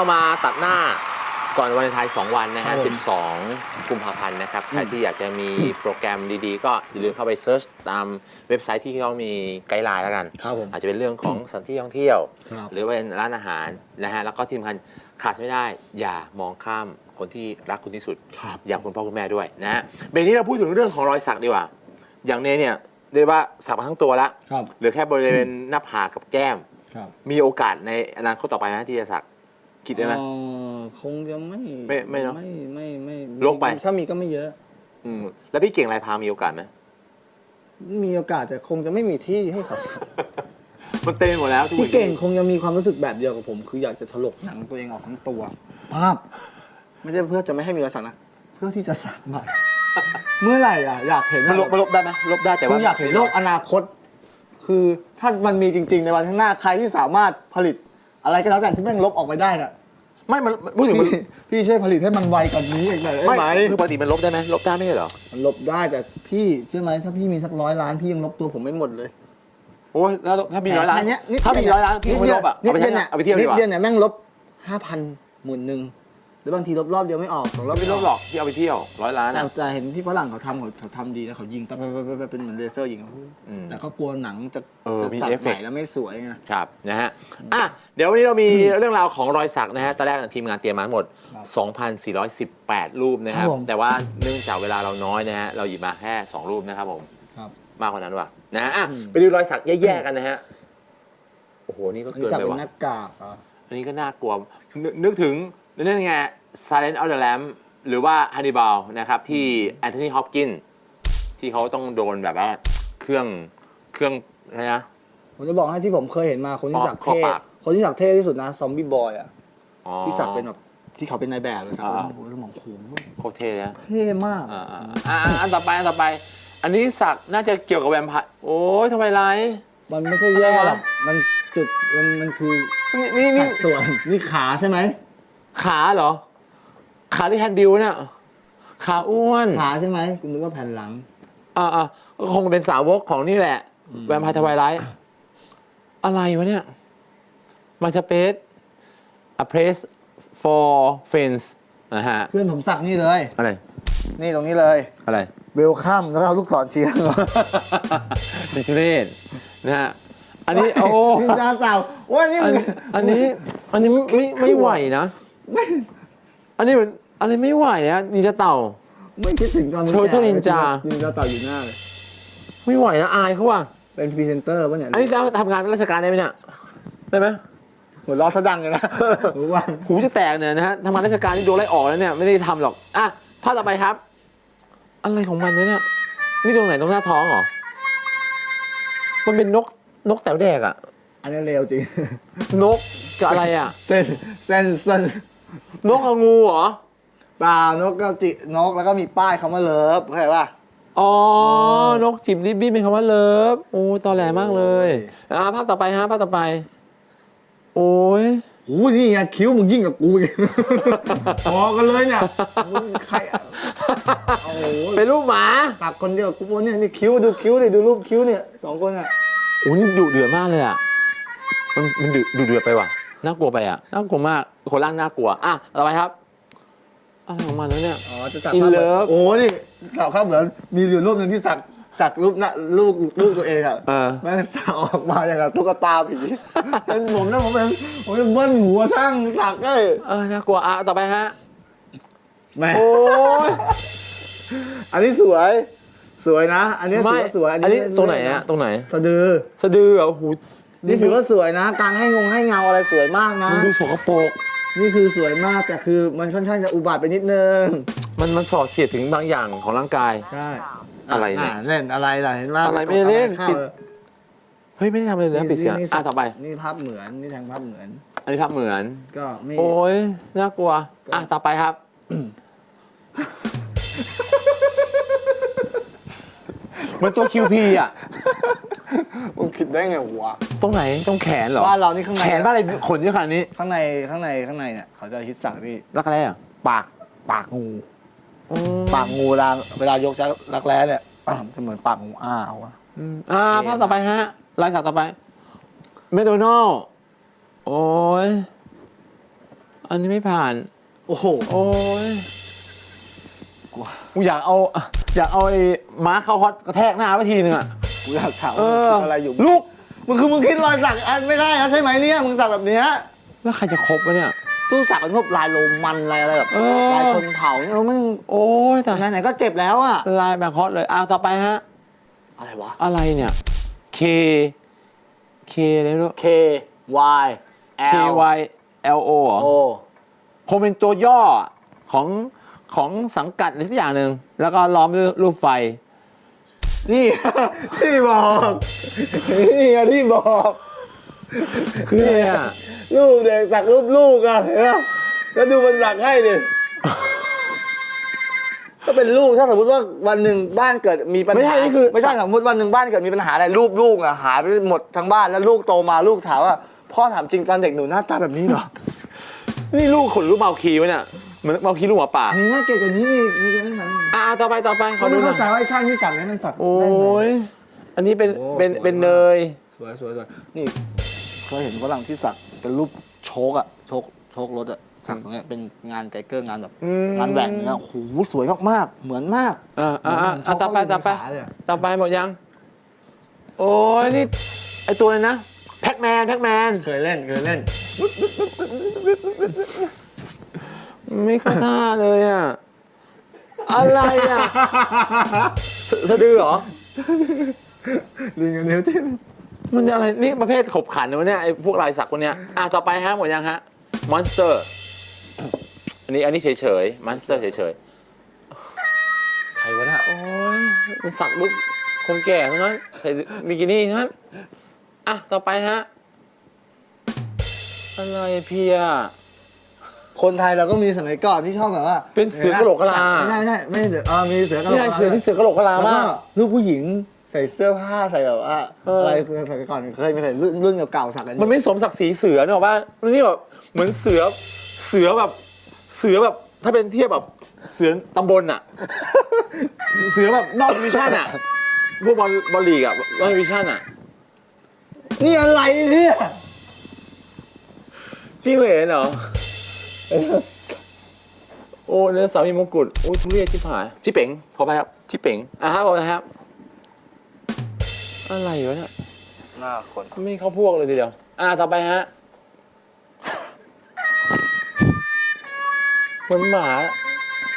เรามาตัดหน้าก่อนวันวาเลนไทน์2วันนะครัฮะ บผม 12 กุมภาพันธ์นะครับ ใครที่อยากจะมีโปรแกรมดีๆ ก็อย่าลืมเข้าไปเซิร์ชตามเว็บไซต์ที่เขามีไกด์ไลน์แล้วกัน ครับผมอาจจะเป็นเรื่องของสถานที่ท่องเที่ยว ครับ หรือว่าเป็นร้านอาหารนะฮะ แล้วก็ที่สำคัญขาดไม่ได้ อย่ามองข้ามคนที่รักคุณที่สุด ครับ อย่างคุณพ่อคุณแม่ด้วยนะฮะเบรกนี้เราพูดถึงเรื่องของรอยสักดีกว่า อย่างเนเนี่ยเรียกว่าสักมาทั้งตัวแล้วครับ เหลือแค่บริเวณหน้าผากกับแก้ม ครับ มีโอกาสในอนาคตต่อไปไหมที่จะสัก คิดได้ไหมเอ่อคงจะไม่ไม่ไม่เนอะไม่ไม่ไม่ลกไป ถ้ามีก็ไม่เยอะ อืมแล้วพี่เก่งลายพรางมีโอกาสไหม มีโอกาสแต่คงจะไม่มีที่ให้เขา มันเต็มหมดแล้วทุพี่วันนี้เก่งคงจะมีความรู้สึกแบบเดียวกับผม คืออยากจะถลกหนังตัวเองออกทั้งตัวภาพ ไม่ใช่เพื่อจะไม่ให้มีรอยสักนะ เพื่อที่จะสักใหม่ เมื่อไหร่อะ อยากเห็นมันลบมันลบได้ไหมลบได้แต่แต่ว่าว่าอยากเห็นโลกอนาคต คือถ้ามันมีจริง ๆ ในวันข้างหน้าใครที่สามารถผลิต อะไรก็แล้วแต่ที่แม่งลบออกไปได้น่ะ ไม่มันพูดถึงมันพี่พี่ช่วยผลิตให้มันไวกว่านี้อีกหน่อยได้ไม่ไหมคือปกติมันลบได้ไหมลบได้ไม่ใช่เหรอมันลบได้แต่พี่ใช่ไหมถ้าพี่มีสักร้อยล้านพี่ยังลบตัวผมไม่หมดเลย โอ้ยแล้วถ้ามีร้อยล้านแค่เนี้ยดถ้ามีร้อยล้านพี่ไม่ลบอะนิเอาดไปเดีใช้ยวเนี่ยเอาไปเที่ยวดีนิกดว่าเดียวเนี่ยแม่งลบห้าพันหมื่นหนึ่ง หรือบางทีลบรอบเดียวไม่ออกสองรอบไม่ลบหรอกพี่เอาไปเที่ยวร้อยล้านแต่อะ แต่เห็นที่ฝรั่งเขาทำเขาเขาทำดีนะเขายิงไปไปไปไปเป็นเหมือนเลเซอร์ยิงอืมแต่ก็กลัวหนังจะเออจะมีสับเอฟเฟใหกต์ ม่แล้วไม่สวยไง ครับนะฮะอะเดี๋ยววันนี้เรามีเรื่องราวของรอยสักนะฮะตอนแรกทีมงานเตรียมมาทั้งหมด 2,418 รูปนะครับ ครับผม แต่ว่าเนื่องจากเวลาเราน้อยนะฮะเราหยิบมาแค่ 2 รูปนะครับผม ครับ มากกว่านั้นว่ะนะฮะอะอืมไปดูรอยสักแย่ๆกันนะฮะ โอ้โห นี่ก็อันเกินี้นสับไปเป็นว่ะหน้ากากเหรออันนี้ก็น่ากลัวนึกนึกถึง นั่นไง Silent of the Lamb หรือว่า Hannibal นะครับ ที่แอนโทนีฮอปกินที่เขาต้องโดนแบบว่าเครื่องเครื่องอะไรนะ ผมจะบอกให้ที่ผมเคยเห็นมาคนที่อ๋อสักข้อเท่ปาก คนที่สักเท่ที่สุดนะซอมบี้บอยอะอ๋อ ที่สักเป็นแบบที่เขาเป็นนายแบบเลยสักอ่า โอ้โหสมองโอ้โหโคตรเท่เลยนะ เท่มาก อ่าอ่าอ่าอ่าอันต่อไปอันต่อไป อันนี้สักน่าจะเกี่ยวกับแวมไพร์โอ้ยทำไมไร มันไม่ใช่แย่หรอกมันจุดมันมันคือนี่นี่นี่ สัดส่วนนี่ขาใช่ไหม ขาเหรอ ขาที่แฮนดิวเนี่ยขาอ้วนขาใช่ไหมคุณนึกว่าแผ่นหลัง อ่าอ่าก็คงเป็นสาวกของนี่แหละ แวมไพร์ทวายไลท์อะไรวะเนี่ย มาสเปซ a place for friends นะฮะ เพื่อนผมสักนี่เลย อะไร นี่ตรงนี้เลย อะไร เวลคัมแล้วเอาลูกศรเชียร์เป็นทุเรศนะฮะ อันนี้ โอ้นินจาเต่าว่านี่อัมันนอันนี้ อันนี้ไม่ไม่ไม่ไหวนะ อันนี้มันอันนี้ไม่ไหวนะนินจาเต่า ไม่คิดถึงตอน Turtle Ninja นินจาเต่าอยู่หน้าเลยไม่ไหวนะอายเขาว่ะเป็นพรีเซนเตอร์ป่ะเนี่ยอันนี้จะทำงานราชการได้ไหมเนี่ยได้ไหมหัวล้อสะดังเลยนะรู้ว่าหูจะแตกเนี่ยนะฮะทำงานราชการที่โดนไล่ออกแล้วเนี่ยไม่ได้ทำหรอกอะภาพต่อไปครับ อะไรของมันวะเนี่ย นี่ตรงไหนตรงหน้าท้องเหรอมันเป็นนกนกแต๋วแดกอะอันนี้เร็วจริงนกกับอะไรอะเส้นเส้นเส้น นกเอางูเหรอ เปล่านกก็จินกแล้วก็มีป้ายคำว่าเลิฟเข้าใจป่ะ อ๋อ นกจิบริบบิ้นเป็นคำว่าเลิฟ โอ้ตอแหลมากเลยอะภาพต่อไปฮะภาพต่อไป โอ้ย โอ้นี่ไงคิ้วมึงยิ่งกับกูอีก พอกันเลยเนี่ยมึงใครอะโอ้โหเป็นรูปหมาสักคนเดียวกูว่าเนี่ยนี่คิ้วดูคิ้วดิดูรูปคิ้วเนี่ยสองคนอะ โอ้นี่ดุเดือดมากเลยอะ มันมันดุดุเดือดไปว่ะ น่ากลัวไปอะน่ากลัวมากคนร่างน่ากลัวอะต่อไปครับอะไรของมันแล้วเนี่ย อ๋อจะสัก In ภาพเหมือน Love โอ้นี่สักภาพเหมือนมีอยู่รูปหนึ่งที่สักสักรูปหน้ารูปรูปตัวเองอะเออ แม่งสักออกมาอย่างกับตุ๊กตาผีเป็นผมนะผมเป็นผมเป็นเบิ้ลหัวช่างสักเลยเออน่ากลัวอะต่อไปฮะแม่โอ้ยอันนี้สวย สวยนะ อันนี้ถืไม่อว่าสวยอันนี้ตรงไหนอะตรงไหน สะดือสะดือเหรอโอ้โห นี่ถือว่าสวยนะ การให้งงให้เงาอะไรสวยมากนะ มันดูสกปรกนี่คือสวยมากแต่คือมันค่อนข้างจะอุบัติไปนิดนึง มันมันสอดเสียดถึงบางอย่างของร่างกาย ใช่อะไรเนี่ย เล่นอะไรล่ะเห็นว่าอะไรไม่ได้เล่นข้าปิดเฮ้ยไม่ได้ทำอะไรเลยนะปิดเสียงอะต่อไป นี่ภาพเหมือนนี่แทงภาพเหมือน อันนี้ภาพเหมือน ก็ไม่โอ้ยน่ากลัว อะต่อไปครับ เหมันตัวคิวพีอะ มึงคิดได้ไงวะ ตรงไหนตรงแขนเหรอบ้านเรานี่ข้างใน แขนบ้านอะไรขนเยอะขนาดนี้ข้างในข้างในข้างในเนี่ยเขาจะฮิตสักนี่รักอะไรอะปากปากงู อืมปากงูเวลาเวลายกจะรักแร้เนี่ย จะเหมือนปากงูอ้าวอะ อืมอ่าภาพต่อไปฮะลายสักต่อไปเมโดนัลโอ้ยอันนี้ไม่ผ่าน โอ้โห โอ้ย กลัวกูอยากเอาอยากเอาไอ้ม้าเข้าฮอตกระแทกหน้าไปทีนึงอะกูอยากถามเอว่าอมึงคิดอะไรอยู่ลูกมึงคือมึงคิดรอยสักอันไม่ได้นะใช่ไหมเนี่ยมึงสักแบบเนี้ยแล้วใครจะครบวะเนี่ย สู้สักเป็นพวกลายโรมันลายอะไรแบบเออ ลายชนเผ่าเนี่ยเออมันโอ้ยแต่ไหนๆก็เจ็บแล้วอะลายแบบฮอตเลยอ้าวต่อไปฮะ อะไรวะ อะไรเนี่ย K K อะไรไม่รู้ K Y K L Y L O เหรอ O คงเป็นตัวย่อของ ของสังกัดอะไรสักอย่างหนึ่งแล้วก็ล้อมด้วยรูปไฟ นี่ ที่บอก นี่ไงที่บอกคืออะไรอะลูกเด็กสักรูปลูกอะเห็นไหมแล้วดูมันสักให้ดิก็เป็นลูกถ้าสมมติว่าวันหนึ่งบ้านเกิดมีปัญหาไม่ใช่นี่คือ ไม่ใช่สมมติวันหนึ่งบ้านเกิดมีปัญหาอะไรรูปลูกอะหายไปหมดทั้งบ้านแล้วลูกโตมาลูกถามว่าพ่อถามจริงตอนเด็กหนูหน้าตาแบบนี้เหรอ นี่ลูกขนรูปเมาคีไว้เนี่ย เหมือนเมาคีลูกหมาป่านี่น่าเก่งกว่านี้อีกมีเรื่องนั้นอ่าต่อไปต่อไปขเขาอดูไม่หน่เข้าใจอยว่าไอ้ช่างที่สักเนี่ยมันสักโอ้ได้ไงยอันนี้เป็นโอ้เป็นสวยเป็นมาก เนยสวยสวยสวยนี่เคยเห็นฝรั่งที่สักเป็นรูปโชกอะโชกโชกรถอะสักตรงเนี้ยเป็นงานไกเกอร์งานแบบอืมงานแหวนเนี่ยโอ้โหสวยมากๆเหมือนมาก อ่าอ่าอ่าเหมืนอ่าต่อไปโชต่อว์ไปเข้าอยู่ในขาเลยอะต่อไปหมดยัง โอ้ยนี่ไอตัวเลยนะแพ็กแมนแพ็กแมนเคยเล่นเคยเล่น ไม่เข้าท่าเลยอะ อะไรอะ สสะดือเหรอ ลิงกับนิ้วที่มันอะไร นี่ประเภทขบขันวะเนี่ยไอ้พวกลายสักพวกเนี้ยอะต่อไปฮะหมดยังฮะมอนสเตอร์ อันนี้อันนี้เฉยเฉยมอนสเตอร์เฉยเฉยใครวะน่ะๆโอ้ยมันสักรูปคนแก่ทั้งนั้นใส่บิกินี่ทั้งนั้นอะต่อไปฮะ อะไรเพีย คนไทยเราก็มีสมัยก่อนที่ชอบแบบว่าเป็นเสือกะโหลกกะลา ไม่ใช่ไม่ใช่ไม่ใช่เสือเออมีเสือกะโหลนี่กไงกะลาเสือที่เสือกระโหลกกะลาแล้วก็มากลูกผู้หญิงใส่เสื้อผ้าใส่แบบว่าเอออ อะไรคือสมัยก่อนเคยไม่เคยรุ่นรุ่นเก่าๆสักกันอยู่มันไม่สมศักดิ์ศรีเสือเนกอะว่านี่แบบเหมือนเสือเสือแบบเสือแบบถ้าเป็นเทียบแบบเสือตำบลอะเสือแบบนอกดิวิชั่นอะพวกบอลบอลลีกอะนอกดิวิชั่นอะนี่อะไรเนี่ยจริงเลยเหรอ โอ้เนื้อสาวมีมงกุฎโอ้ทุเรียนชิบหายชิเป๋งขอไปครับชิเป๋งอะครับผมนะครับ อะไรวะเนี่ยหน้าคนไม่เข้าพวกเลยทีเดียว อ่าต่อไปฮะเหมือนหมา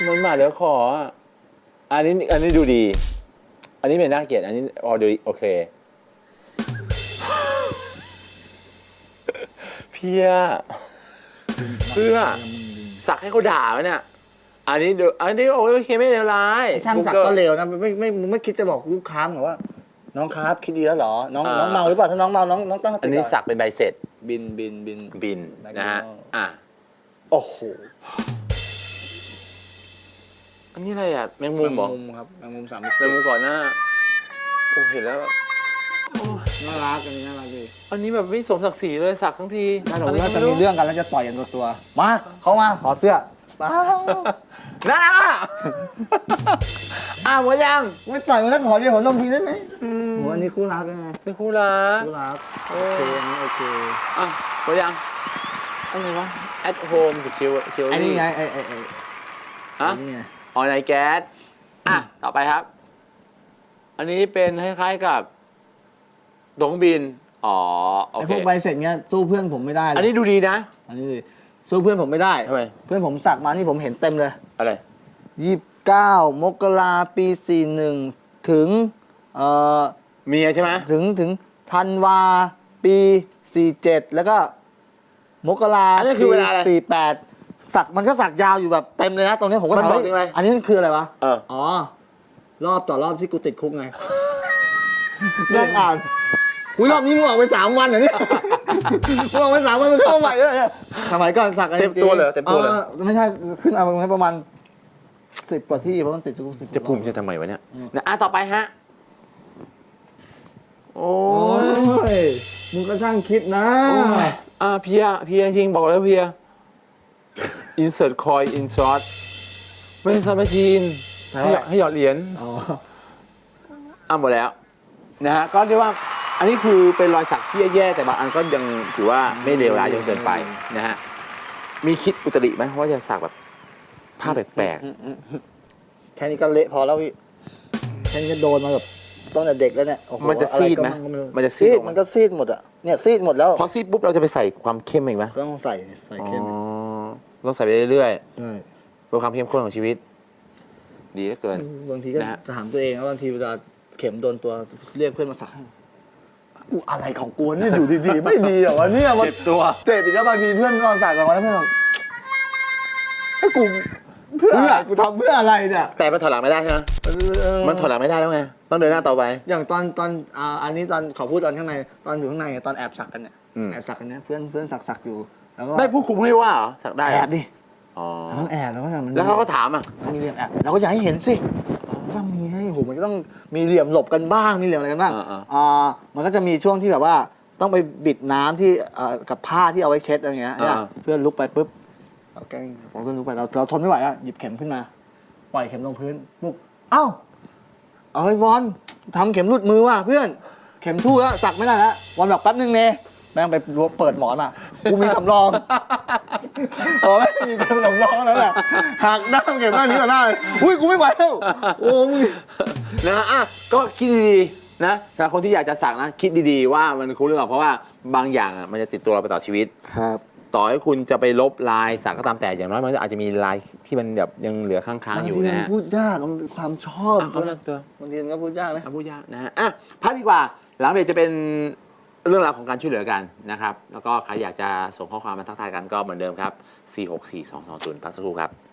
เหมือนหมาเดี๋ยวขออะอันนี้อันนี้ดูดี อันนี้ไม่น่าเกลียดอันนี้ออดูโอเค เพีย เพื่อสักให้เขาด่าไหมเนี่ย อันนี้ดูอันนี้โอ้ยโอเคไม่เลวร้ายช่างสักก็เลวนะไม่ไม่ไม่ไม่คิดจะบอกลูกค้าเหรอว่า น้องครับคิดดีแล้วเหรอ น้องน้องเมาหรือเปล่าถ้าน้องเมาน้องน้องตั้งสติอันนี้ก่สักเป็นใบเสร็จบินบินบินบินนะฮะ McDonald อะโอ้โหอันนี้อะไรอะแมงมุมเหรอแมงมุมครับแมงมุมสามมิแมติงมุมก่อนหน้าโอ้เห็นแล้วแบบโอ้ย น่ารักอันนี้น่ารักดีอันนี้แบบไม่สมศักดิ์ศรีเลยสักทั้งทีน่าจะอันนี้ว่าจะไมีเรื่องกันแล้วจะต่อยกันตัวตัวๆมาเข้ามาขอเสื้อเปล่าน่ารักอะอะหมดยังไม่ต่อยมันแล้วขอเรียกหัวนมทีได้ไหมอืมโหอันนี้คู่รักไงเป็นคู่รักคู่รักโอ้โอเคอันนี้โอเคอะหมดยังอะไรวะ at home กับชิวชิวอันนี้ไงไอ้ไอ้ไอ้ฮะ อันนี้ไงออนไลน์แก๊ส อะ ต่อไปครับ อันนี้เป็นคล้ายๆกับ ดงบิน อ๋อ โอไอ้เค พวกใบเสร็จเนี้ยสู้เพื่อนผมไม่ได้เลยอันนี้ดูดีนะ อันนี้ดิสู้เพื่อนผมไม่ได้ทำไม เพื่อนผมสักมานี่ผมเห็นเต็มเลยอะไร ยี่สิบเก้ามกราปีสี่หนึ่งถึงเอ่อเมียใช่ไหมถึงถึงธันวาปีสี่เจ็ดแล้วก็มกราอันนี้คือเวลาอะไรสี่แปดสักมันก็สักยาวอยู่แบบเต็มเลยนะตรงนี้ผมก็มันถามบอกว่าถึงอะไร อันนี้มันคืออะไรวะ เออ อ๋อ รอบต่อรอบที่กูติดคุกไง นั่งอ่าน อุ้ยรอบนี้มึงออกไปสามวันเหรอเนี่ย มึงออกไปสามวันมึงเข้ามาใหม่เลยเนี่ยสมัยก่อนสักกันเต็มตัวเลยเหรอเต็มตัวเลยออไม่ใช่ขึ้นเอาประมาณสิบกว่าที่เพราะมันติดคุกสิบจะภูมิใจทำไมวะเนี่ยนะอะต่อไปฮะ โอ้โอ้ยยมึงก็ช่างคิดนะโอ้ยอะเพียเพียจริงๆบอกแล้วเพีย insert coin in short ไม่ใช่ซับมาชีนให้หยอดให้หยอดเหรียญ อ๋อ อะหมดแล้วนะฮะก็เรียกว่า อันนี้คือเป็นรอยสักที่แย่ๆแต่บางอันก็ยังถือว่าไม่เลวร้ายจนเกินไปนะฮะมีคิดอุตริไหมว่าจะสักแบบภาพแปลกแค่นี้ก็เละพอแล้วพี่แค่นี้ก็โดนมาแบบตั้งแต่เด็กแล้วเนี่ยโอ้โหๆมันจะซีดไหมอรก็รู้มันจะซีซีดดมันก็ซีดหมดอะเนี่ยซีดหมดแล้วพอซีดปุ๊บเราจะไปใส่ความเข้มอีกไหมต้องใส่ใส่เข้มอ๋อต้องใส่ไปเรื่อยใช่ๆเพื่อความเข้มข้นของชีวิต ดีเหลือเกิน บางทีก็นะฮะ ถามตัวเองว่าบางทีเวลาเข็มโดนตัวเรียกเพื่อนมาสักให้ กูอะไรของกูเนี่ยอยู่ดีๆไม่ดีเหรอวะเนี่ยมันเจ็บตัวเจ็บอีกแล้วบางทีเพื่อนนอนสักกันมาแล้วเพื่อนบอกให้กูเพื่ออะไรกูทำเพื่ออะไรเนี่ยแต่มันถอยหลังไม่ได้ใช่ไหมเออมันถอยหลังไม่ได้แล้วไงต้องเดินหน้าต่อไป อย่างตอนตอนอ่าอันนี้ตอนขอพูดตอนข้างในตอนอยู่ข้างในตอนแอบสักกันเนี่ยอืมแอบสักกันเนี่ยเพื่อนเพื่อนสักสักอยู่แล้วก็ไม่ผู้คุมไม่ว่าเหรอสักได้เหรแออบดิอ๋อเราต้องแอบแล้วก็มันแล้วเขาก็ถามอะมันมีเหลี่ยมแอบเราก็อยากให้เห็นสิ ก็มีให้โหมันก็ต้องมีเหลี่ยมหลบกันบ้างมีเหลี่ยมอะไรกันบ้างอ่า อ่ามันก็จะมีช่วงที่แบบว่าต้องไปบิดน้ำที่เอ่อกับผ้าที่เอาไว้เช็ดอะไรเงี้ยเนี่ยเพื่อนลุกไปปุ๊บเราแกล้งผมเพื่อนลุกไปเราเราทนไม่ไหวอะหยิบเข็มขึ้นมา ปล่อยเข็มลงพื้นมุกเอ้า เอาไอ้วอนทำเข็มหลุดมือว่ะเพื่อน เข็มทู่แล้วสักไม่ได้แล้ววอนบอกแป๊บนึงเนแม่งไปเปิดหมอนมากูมีสำรอง พอไม่มีเข็มสำรองแล้วแหละหักด้ามเข็มด้านนี้ต่อหน้าเลยอุ้ยกูไม่ไหวแล้วโอ้มึงนะอะก็คิดดีๆนะสำหรับคนที่อยากจะสักนะ คิดดีๆว่ามันคุ้มหรือเปล่าเพราะว่าบางอย่างอะมันจะติดตัวเราไปต่อชีวิต ครับ ต่อให้คุณจะไปลบลายสักก็ตามแต่อย่างน้อยมันอาจจะมีลายที่มันแบบยังเหลือค้างๆอยู่บางทีนะมัฮะ พูดยากมันเป็นความชอบอะเขาเลือกตัว บางทีมันก็พูดยากนะอาพูดยากนะฮะอะพักดีกว่าหลังเบรกจะเป็น เรื่องราวของการช่วยเหลือกันนะครับ แล้วก็ใครอยากจะส่งข้อความมาทักทายกันก็เหมือนเดิมครับ 4642220พักสักครู่ครับ